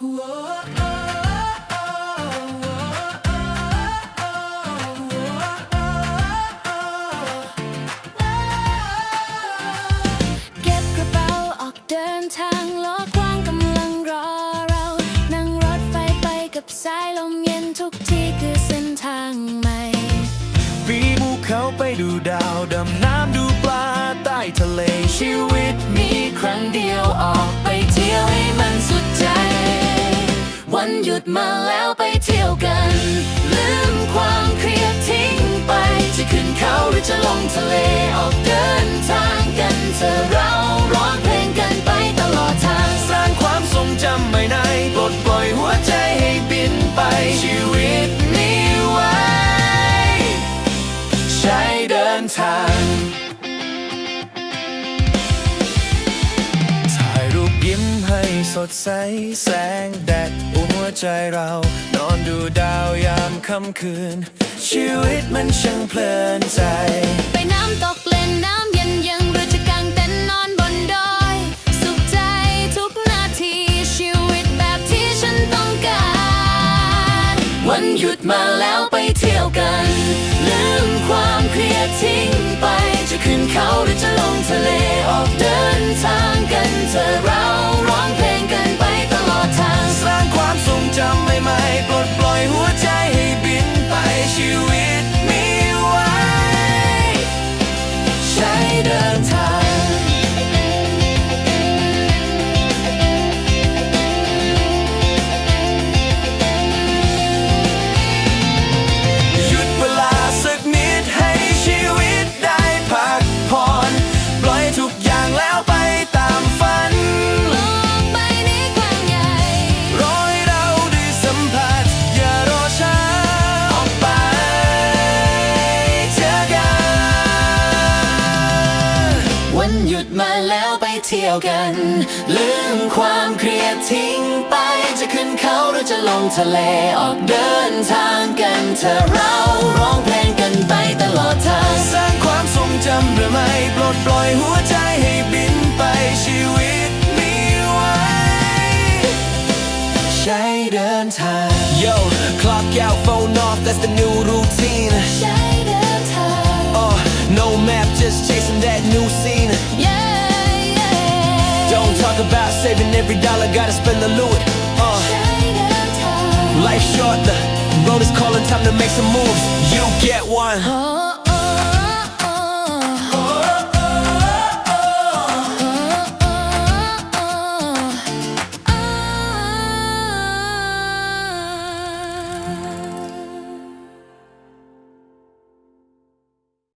เก็บกระเป๋าออกเดินทางล้อกว้างกำลังรอเรา นั่งรถไฟไปกับสายลมเย็นทุกที่คือเส้นทางใหม่ ปีนภูเขาไปดูดาว ดำน้ำดูปลาใต้ทะเลชีวิตมี ดมาแล้วไปเที่ยวกัน ลืมความเครียดทิ้งไป จะขึ้นเขาหรือจะลงทะเลออกเดินทางกันเธอเราร้องเพลงกันไปตลอดทาง สร้างความทรงจำใหม่ในปลดปล่อยหัวใจให้บินไปชีวิตมีไว้ ใช้เดินทาง สดใสแสงแดดอุ่นหัวใจเรา นอนดูดาวยามค่ำคืน ชีวิตมันช่างเพลินใจ ไปน้ำตกเล่นน้ำเย็นยังหรือจะกางเต็นท์นอนบนดอย สุขใจทุกนาที ชีวิตแบบที่ฉันต้องการ วันหยุดมาแล้วไปเที่ยวกัน ลืมความเครียดทิ้งไป จะขึ้นเขาหรือจะลงทะเลออกเดินทาง ๆป ดมาแล้วไปเที่ยวกันลืมความเครียดทิ้งไป จะขึ้นเขาหรือจะลงทะเลออกเดินทางกันเธอะเราร้องเพลงกันไปตลอดทางสร้างความทรงจำหรือไม่ปลดปล่อยหัวใจให้บินไปชีวิตมีไว้ใช้เดินทาง Yo clock out phone off that's the new routine ใช้ gotta spend the loot. Uh. Life short, the road is calling, time to make some moves. You get one. Oh.